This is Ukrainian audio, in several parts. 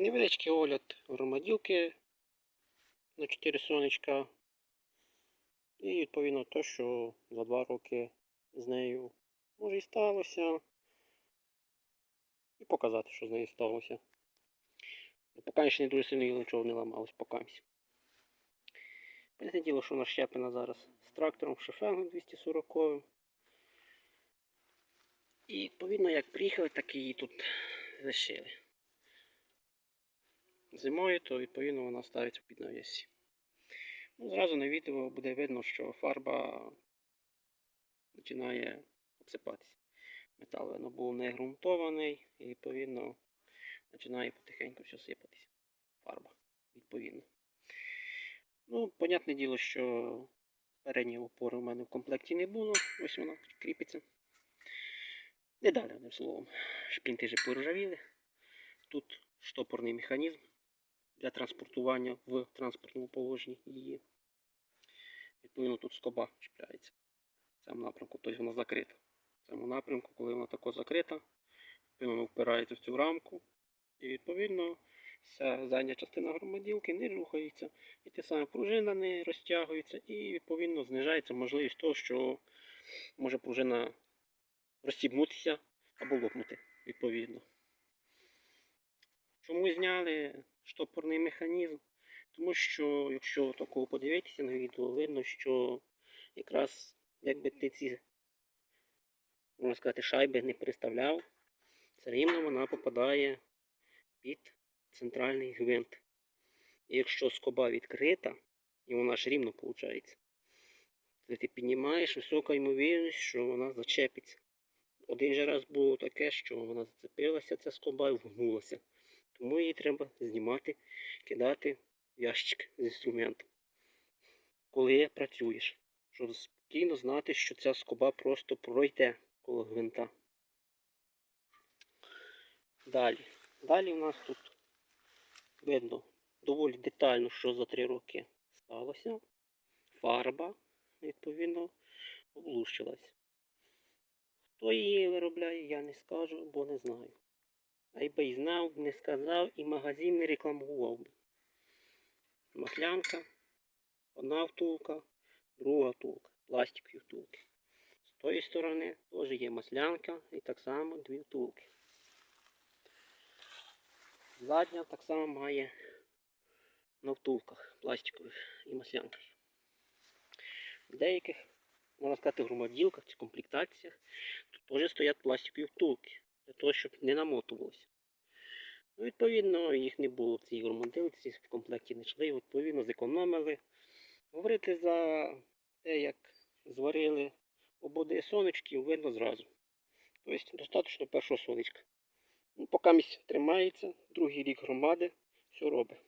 Невеличкий огляд громаділки на 4 сонечка. І відповідно те, що за 2 роки з нею може і сталося. І показати, що з нею сталося. Ну, Поки ще не дуже сильно нічого не ламалось, покамсь. Понятне діло, що вона щеплена зараз з трактором Шефенгом 240 І відповідно, як приїхали, так і її тут лишили. Зимою, то відповідно вона ставиться під навісі. Ну, зразу на відео буде видно, що фарба починає обсипатися. Метал воно був не ґрунтований і відповідно починає потихеньку все сипатися. Фарба, відповідно. Ну, понятне діло, що передні опори у мене в комплекті не було. Ось вона кріпиться. Не далі, одним словом. Шпінти вже поржавіли. Тут штопорний механізм для транспортування в транспортному положенні її. Відповідно, тут скоба чіпляється в цьому напрямку, тобто вона закрита. В цьому напрямку, коли вона тако закрита, вона впирається в цю рамку. І відповідно вся задня частина громаділки не рухається. І те саме пружина не розтягується, і відповідно знижається можливість того, що може пружина розстібнутися або лопнути відповідно. Чому зняли штопорний механізм? Тому що, якщо такого подивитися на відео, видно, що якраз якби ти ці, можна сказати, шайби не приставляв, все рівно вона попадає під центральний гвинт. І якщо скоба відкрита, і вона ж рівно виходить, то ти піднімаєш висока ймовірність, що вона зачепиться. Один же раз було таке, що вона зацепилася, ця скоба і вгнулася. Тому її треба знімати, кидати в ящик з інструментом. Коли працюєш, щоб спокійно знати, що ця скоба просто пройде коло гвинта. Далі. Далі в нас тут видно доволі детально, що за три роки сталося. Фарба, відповідно, облущилась. Хто її виробляє, я не скажу, бо не знаю. А й би й знав, не сказав і магазин не рекламував би. Маслянка, одна втулка, друга втулка, пластикові втулки. З тої сторони теж є маслянка і так само дві втулки. Задня так само має на втулках пластикових і маслянках. В деяких, можна сказати, громаділках чи комплектаціях тут теж стоять пластикові втулки для того, щоб не намотувалося. Ну, відповідно, їх не було в цій громадилці, в комплекті не йшли, відповідно, зекономили. Говорити за те, як зварили ободи сонечків, видно зразу. Тобто достатньо першого сонечка. Ну, поки місць тримається, другий рік громади, все робить.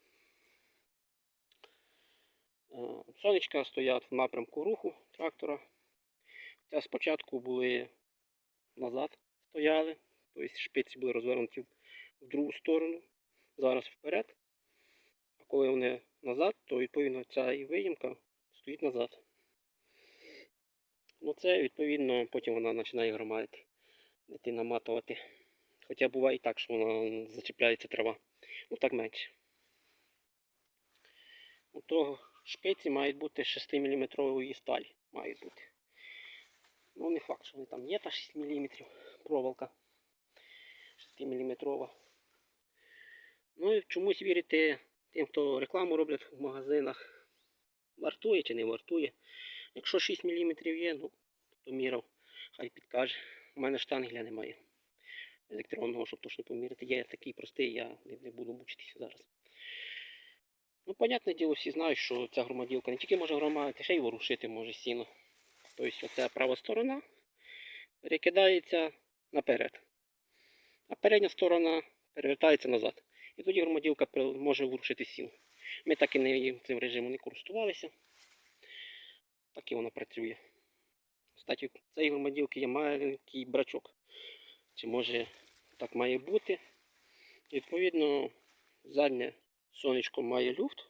Сонечка стоять в напрямку руху трактора. Це спочатку були назад стояли, тобто шпиці були розвернуті в другу сторону, зараз вперед. А коли вони назад, то відповідно ця і виїмка стоїть назад. Ну це відповідно потім вона починає громадити, йти наматувати. Хоча буває і так, що вона зачіпляється трава. Ну так менше. У того шпиці мають бути 6 мм сталі. Мають бути. Ну не факт, що вони там є та 6 мм проволока. 6 мм. Ну і чомусь вірити тим, хто рекламу роблять в магазинах. Вартує чи не вартує. Якщо 6 мм є, ну, то мірав, хай підкаже. У мене штангеля немає електронного, щоб точно поміряти. Я такий простий, я не, буду мучитися зараз. Ну, понятне діло, всі знають, що ця громаділка не тільки може громадити, ще й ворушити може сіно. Тобто оця права сторона перекидається наперед. А передня сторона перевертається назад. І тоді громаділка може ворушити сіно. Ми так і не, цим режимом не користувалися. Так і вона працює. Кстати, в цієї громаділки є маленький брачок. Чи може так має бути? Відповідно, заднє сонечко має люфт,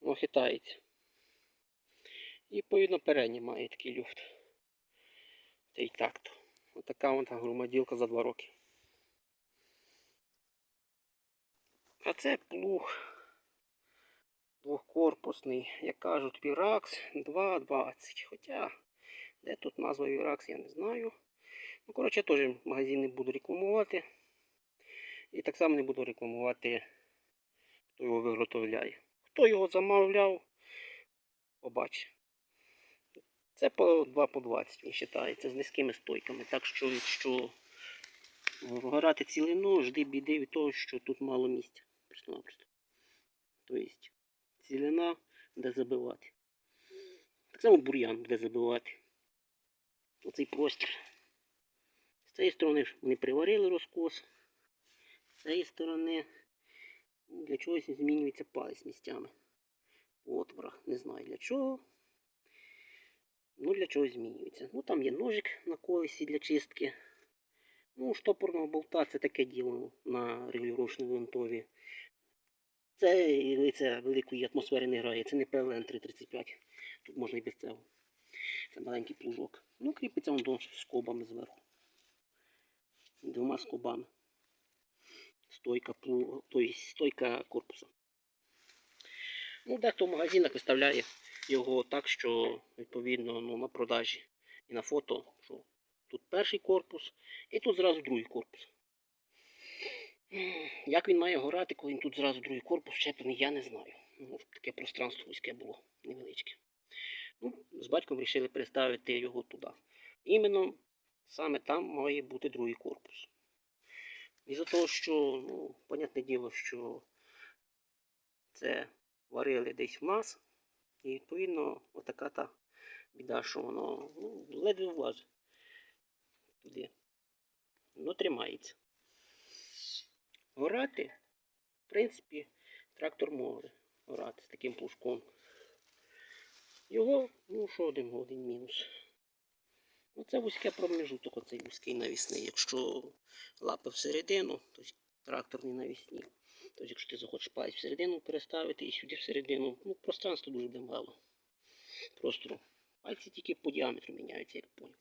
воно хитається. І відповідно переднє має такий люфт. Та й так-то. Отака вона громаділка за два роки. А це плуг двохкорпусний, як кажуть, Віракс 2.20. Хоча, де тут назва Віракс, я не знаю. Ну, коротше, теж магазин не буду рекламувати. І так само не буду рекламувати, хто його виготовляє. Хто його замовляв, побачить. Це по 2 по 20 він вважається з низькими стойками. Так що, якщо вгорати цілину, жди біди від того, що тут мало місця. Просто-напросто. Тобто цілина буде забивати. Так само бур'ян буде забивати. Оцей простір. З цієї сторони вони приварили розкос. З цієї сторони для чогось змінюється палець місцями. Отворах. Не знаю для чого. Ну, для чогось змінюється. Ну, там є ножик на колесі для чистки. Ну, штопорного болта це таке діло на регулювачній винтові. Це, це великої атмосфери не грає, це не PLN 335. Тут можна і без цього. Це маленький плужок. Ну, кріпиться он до скобами зверху. Двома скобами. Стойка плуга, тобто стойка корпуса. Ну, дехто в магазинах виставляє його так, що відповідно ну, на продажі і на фото, що тут перший корпус і тут зразу другий корпус. Як він має горати, коли він тут зразу другий корпус вчеплений, я не знаю. Ну, таке пространство вузьке було, невеличке. Ну, з батьком вирішили переставити його туди. Іменно саме там має бути другий корпус. Із-за того, що, ну, понятне діло, що це варили десь в нас, і відповідно отака та біда, що воно ну, ледве влазить туди. Ну, тримається. Горати, в принципі, трактор може горати з таким пушком. Його, ну що один один мінус. Ну, це вузьке промежуток, оцей вузький навісний. Якщо лапи всередину, то трактор не навісні. Тобто, якщо ти захочеш палець всередину переставити і сюди всередину, ну, пространства дуже буде мало. Просто пальці тільки по діаметру міняються, як поняв.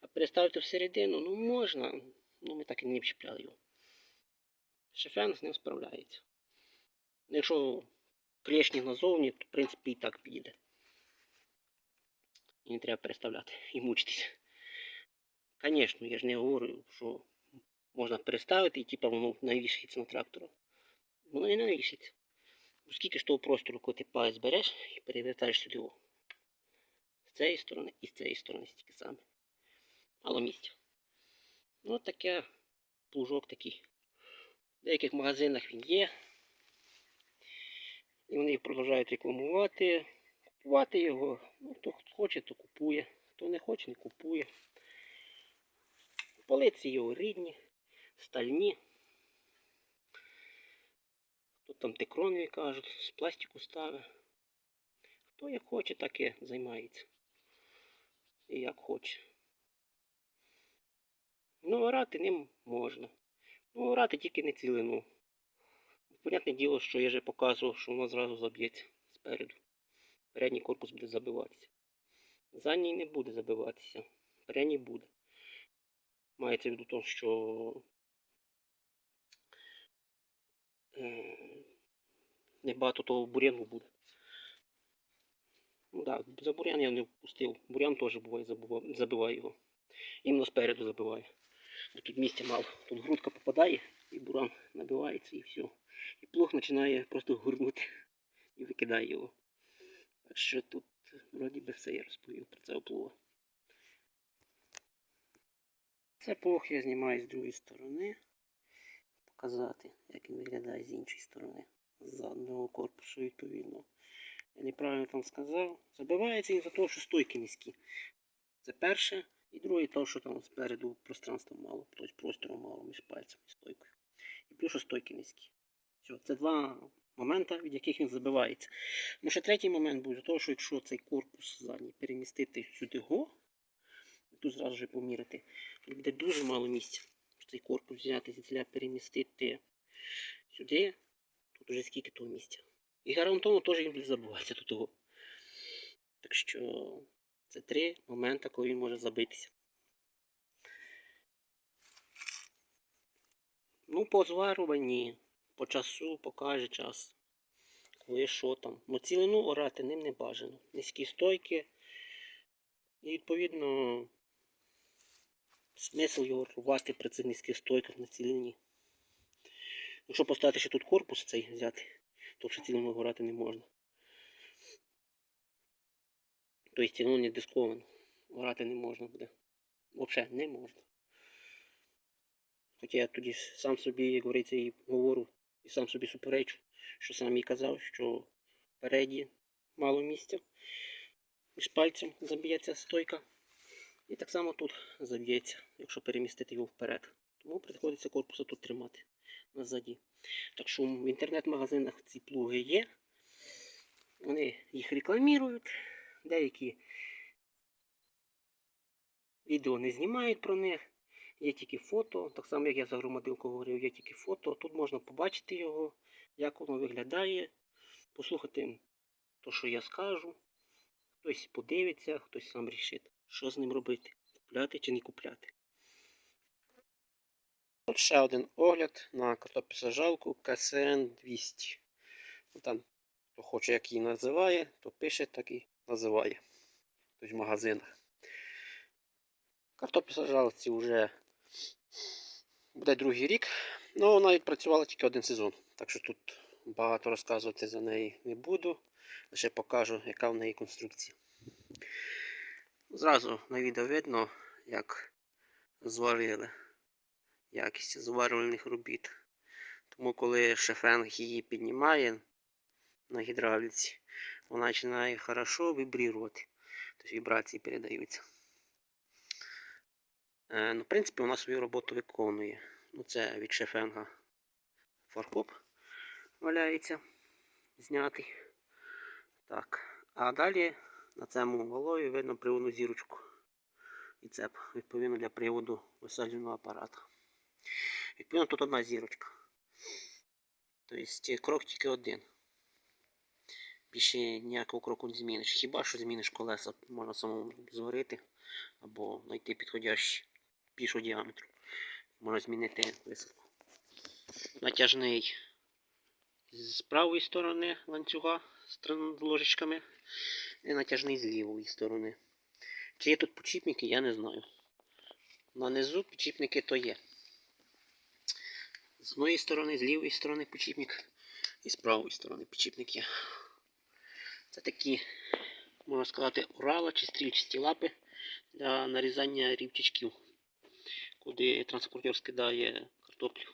А переставити всередину, ну можна, ну ми так і не вчіпляли його. Шефен з ним справляється. Якщо клешні назовні, то в принципі і так підійде. І не треба переставляти і мучитися. Звісно, я ж не говорю, що можна переставити і типа воно навішається на трактора. Воно не навішається. Бо Скільки ж того простору, коли ти палець береш і перевертаєш сюди. О. З цієї сторони і з цієї сторони стільки саме. Мало місця. Ну таке плужок такий. В деяких магазинах він є. І вони їх продовжують рекламувати. Купувати його. Ну, хто хоче, то купує. Хто не хоче, не купує. Полиці його рідні, стальні. Хто там текронові кажуть, з пластику ставить. Хто як хоче, так і займається. І як хоче. Ну, орати ним можна. Ну, орати тільки не цілину. Понятне діло, що я вже показував, що воно зразу заб'ється спереду. Передній корпус буде забиватися. Задній не буде забиватися. Передній буде. Мається в виду то, що е, небагато того бур'яну буде. Ну так, да, за бур'ян я не впустив. Бур'ян теж буває забиває його. Іменно спереду забиває. Тут місця мало. Тут грудка попадає і буран набивається і все. І плуг починає просто гурнути і викидає його. Так що тут вроді би все я розповів про це плуга. Це плуг я знімаю з другої сторони. Показати, як він виглядає з іншої сторони. З заднього корпусу відповідно. Я неправильно там сказав. Забивається він за те, що стойки низькі. Це перше. І друге, то, що там спереду пространства мало, тобто простору мало між пальцем і стойкою. І плюс, що стойки низькі. Все, це два моменти, від яких він забивається. Ну, ще третій момент буде, того, що якщо цей корпус задній перемістити сюди го, тут зразу ж поміряти, тут буде дуже мало місця. Цей корпус взяти звідсіля перемістити сюди, тут уже скільки того місця. І гарантовано теж він буде забуватися тут того. Так що це три моменти, коли він може забитися. Ну, по зварюванні, по часу покаже час. Коли що там. Ну цілину орати ним не бажано. Низькі стойки. І відповідно смисл його рвати при цих низьких стойках на цілині. Якщо поставити ще тут корпус цей взяти, то вже цілину горати не можна. Тобто цілину не дисковано. Орати не можна буде. Взагалі не можна. Хоча я тоді сам собі, як говориться, і говорю, і сам собі суперечу, що сам і казав, що впереді мало місця. Між пальцем заб'ється стойка. І так само тут заб'ється, якщо перемістити його вперед. Тому приходиться корпуса тут тримати назаді. Так що в інтернет-магазинах ці плуги є. Вони їх рекламують. Деякі відео не знімають про них. Є тільки фото, так само як я за громадилку говорив, є тільки фото. Тут можна побачити його, як воно виглядає, послухати те, що я скажу. Хтось подивиться, хтось сам рішить, що з ним робити, купляти чи не купляти. От ще один огляд на картопісажалку КСН 200. Ну, Там, хто хоче, як її називає, то пише, так і називає. Тобто в магазинах. Картопісажалці вже буде другий рік. Ну, вона відпрацювала тільки один сезон. Так що тут багато розказувати за неї не буду. Лише покажу, яка в неї конструкція. Зразу на відео видно, як зварили якість зварювальних робіт. Тому коли шефенг її піднімає на гідравліці, вона починає хорошо вібрувати. Тобто вібрації передаються. Е, ну, в принципі, вона свою роботу виконує. Ну, це від шефенга фаркоп валяється, знятий. Так. А далі на цьому валові видно приводну зірочку. І цеп, відповідно для приводу висадженого апарату. Відповідно, тут одна зірочка. Тобто крок тільки один. Більше ніякого кроку не зміниш. Хіба що зміниш колеса, можна самому зварити або знайти підходящий більшого діаметру. Можна змінити висадку. Натяжний з правої сторони ланцюга з ложечками і натяжний з лівої сторони. Чи є тут підчіпники, я не знаю. На низу підчіпники то є. З одної сторони, з лівої сторони підчіпник і з правої сторони підчіпник є. Це такі, можна сказати, урала чи стрільчасті лапи для нарізання рівчачків, куди транспортер скидає картоплю.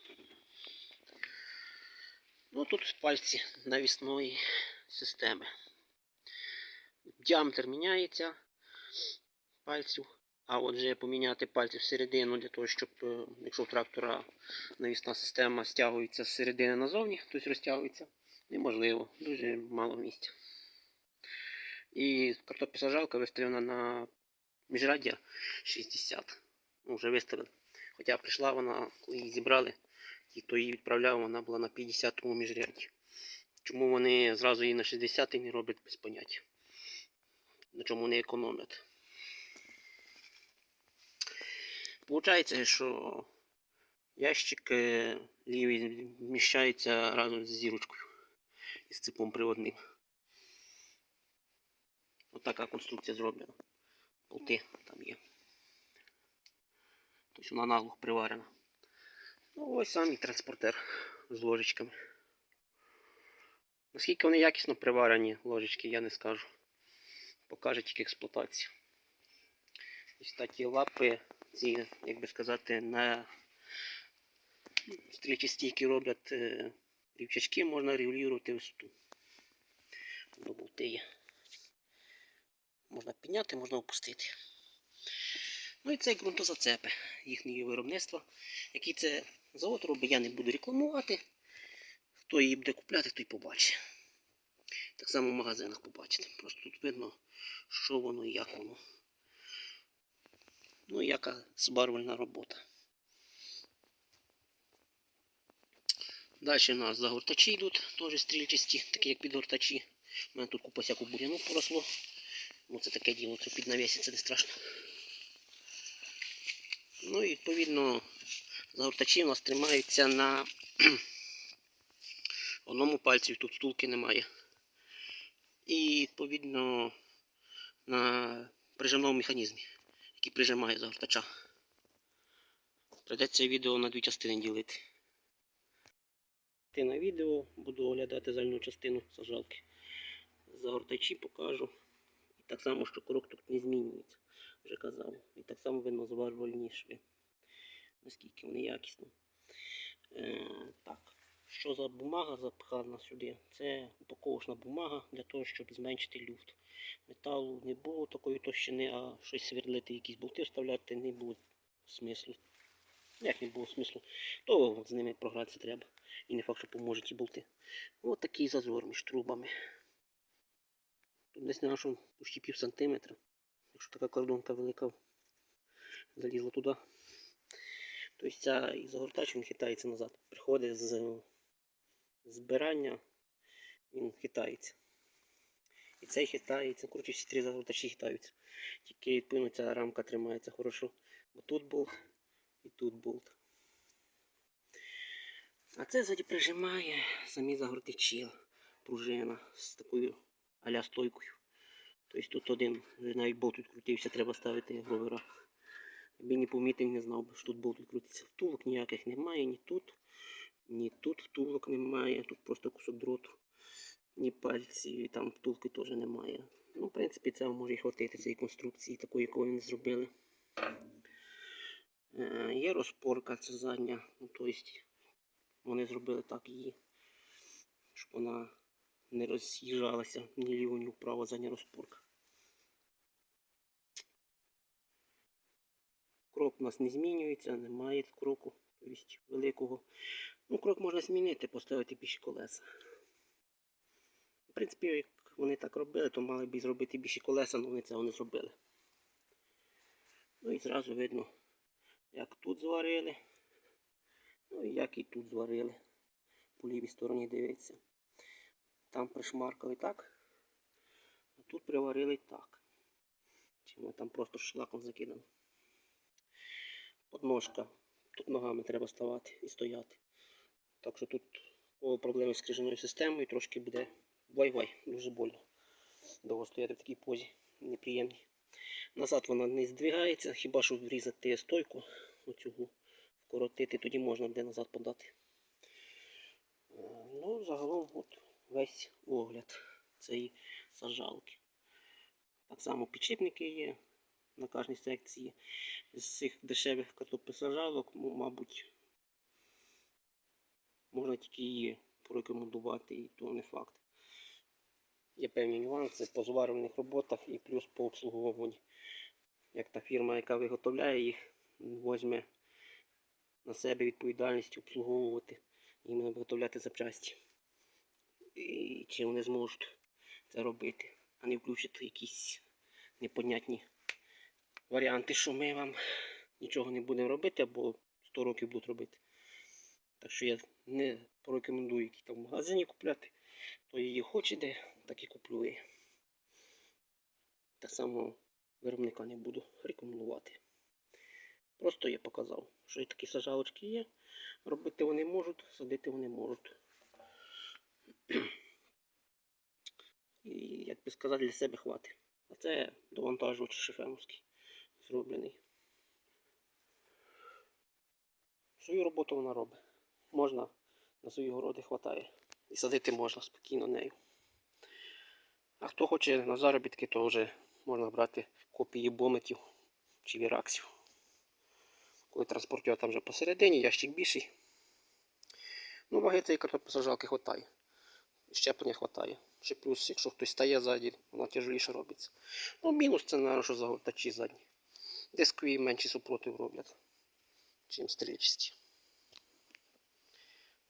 Ну тут пальці навісної системи. Діаметр міняється пальців. А отже поміняти пальці всередину для того, щоб е, якщо у трактора навісна система стягується з середини назовні, тобто розтягується, неможливо, дуже мало місця. І картопісажалка виставлена на міжраддя 60. Ну, вже виставили. Хоча прийшла вона, коли її зібрали, ті, хто її відправляв, вона була на 50-му міжрядді. Чому вони зразу її на 60 не роблять без поняття? На чому вони економлять? Получається, що ящик е, лівий вміщається разом з зірочкою і з цепом приводним. Така конструкція зроблена. Болти там є. Тобто вона наглухо приварена. Ну ось самий транспортер з ложечками. Наскільки вони якісно приварені ложечки, я не скажу. Покаже тільки експлуатація. Ось такі лапи, ці, як би сказати, на стрічі стійки роблять е, рівчачки, можна регулювати висоту. До болти. Можна підняти, можна опустити. Ну і це ґрунтозацепи їхнє виробництва. Який це завод робить, я не буду рекламувати. Хто її буде купляти, той побачить. Так само в магазинах побачите. Просто тут видно, що воно і як воно. Ну, і яка збарвальна робота. Далі у нас загортачі йдуть, теж стрільчасті, такі як підгортачі. У мене тут купа всяку буряну поросло. Ну це таке діло, це під це не страшно. Ну і відповідно загортачі у нас тримаються на одному пальці тут втулки немає. І відповідно на прижимному механізмі, який прижимає загортача. Придеться відео на дві частини ділити. Ти на відео буду оглядати задню частину сажалки. Загортачі покажу. Так само, що крок тут не змінюється, вже казав. І так само видно зважувальні шви. Наскільки вони якісні. Е, так. Що за бумага запхана сюди? Це упаковочна бумага для того, щоб зменшити люфт. Металу не було такої товщини, а щось свердлити, якісь болти вставляти не було смислу. Як не було смислу, то з ними програтися треба. І не факт, що поможуть ті болти. Ось такий зазор між трубами. Десь на що почти пів сантиметра. Якщо така кордонка велика залізла туди. Тобто ця і загортач він хитається назад. Приходить з збирання, він хитається. І цей хитається. Коротше, всі три загортачі хитаються. Тільки відповідно ця рамка тримається хорошо. Бо тут болт і тут болт. А це ззаді прижимає самі загортачі. Пружина з такою аля стойкою. Тобто тут один, навіть болт відкрутився, треба ставити ровера. Якби не помітив, не знав що тут болт відкрутиться. Втулок ніяких немає, ні тут, ні тут втулок немає. Тут просто кусок дроту, ні пальців, і там втулки теж немає. Ну, в принципі, це може і хватити цієї конструкції, такої, якої вони зробили. Е, є розпорка, це задня. Ну, тобто вони зробили так її, щоб вона не роз'їжджалася ні ліво, ні вправо задня розпорка. Крок у нас не змінюється, немає кроку, великого. Ну, крок можна змінити, поставити більші колеса. В принципі, як вони так робили, то мали б зробити більші колеса, але вони цього не зробили. Ну і зразу видно, як тут зварили, ну і як і тут зварили. По лівій стороні дивиться. Там пришмаркали так, а тут приварили так. Чи воно там просто шлаком закидано. Подножка. Тут ногами треба ставати і стояти. Так що тут проблеми з крижаною системою трошки буде вай-вай, дуже больно. Довго стояти в такій позі, неприємній. Назад вона не здвигається, хіба що врізати стойку, оцю вкоротити, тоді можна буде назад подати. Е, Ну, загалом от весь огляд цієї сажалки. Так само підшипники є на кожній секції. З цих дешевих картопесажалок, ну, мабуть, можна тільки її порекомендувати, і то не факт. Є певні нюанси по зварювальних роботах і плюс по обслуговуванні. Як та фірма, яка виготовляє їх, возьме на себе відповідальність обслуговувати іменно виготовляти запчасті. І чи вони зможуть це робити, а не включити якісь непонятні варіанти, що ми вам нічого не будемо робити, або 100 років будуть робити. Так що я не порекомендую які там в магазині купляти, то її хоче де, так і куплю. її. Так само виробника не буду рекомендувати. Просто я показав, що і такі сажалочки є. Робити вони можуть, садити вони можуть. І, як би сказати, для себе хватить. А це довантажувач шифеновський зроблений. Свою роботу вона робить. Можна на свої городи хватає. І садити можна спокійно нею. А хто хоче на заробітки, то вже можна брати копії бометів чи віраксів. Коли транспортує там вже посередині, ящик більший. Ну, ваги цієї картопосажалки хватає. Щеплення хватає. Ще плюс, якщо хтось стає ззаді, вона тяжеліше робиться. Ну, мінус це, наверное, що загортачі задні. Дискові менші супротив роблять, чим стрільчасті.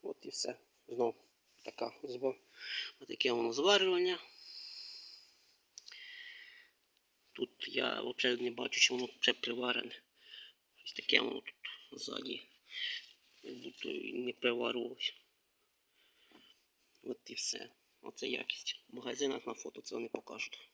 От і все. Знову така таке воно зварювання. Тут я взагалі не бачу, що воно вже приварене. Ось таке воно тут ззаді. Не приварувалося. От і все. Оце якість. В магазинах на фото це не покажуть.